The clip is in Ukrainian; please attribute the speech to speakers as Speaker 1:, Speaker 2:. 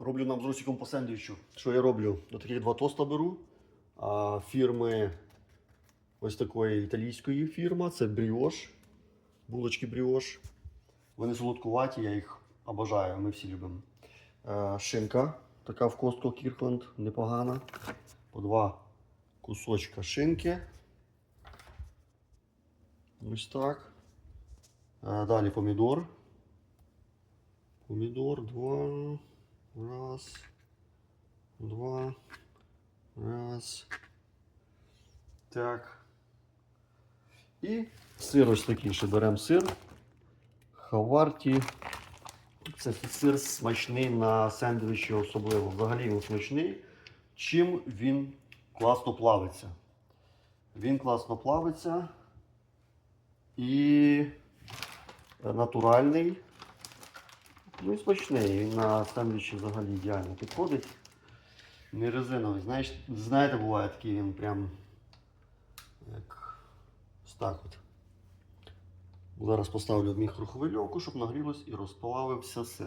Speaker 1: Роблю нам з Русиком по сендвічу. Що я роблю? До таких два тоста беру. А, фірми ось такої італійської фірми. Це бріош. Булочки бріош. Вони солодкуваті, я їх обожаю, ми всі любимо. Е, шинка, така в костку Кіркленд, непогана. По два кусочка шинки. Ось так. Е, Далі помідор. Помідор, два. Два. Раз. Так. І сир ось такий ще беремо сир. Хаварті. Це сир смачний на сендвічі особливо. Взагалі він смачний. Чим він класно плавиться. Він класно плавиться і натуральний. Ну і смачний. Він на сендвічі взагалі ідеально підходить. Не резиновий. Знаєш, знаєте, буває такий він прям як ось от. Зараз поставлю в мікрохвильовку, щоб нагрілось і розплавився сир.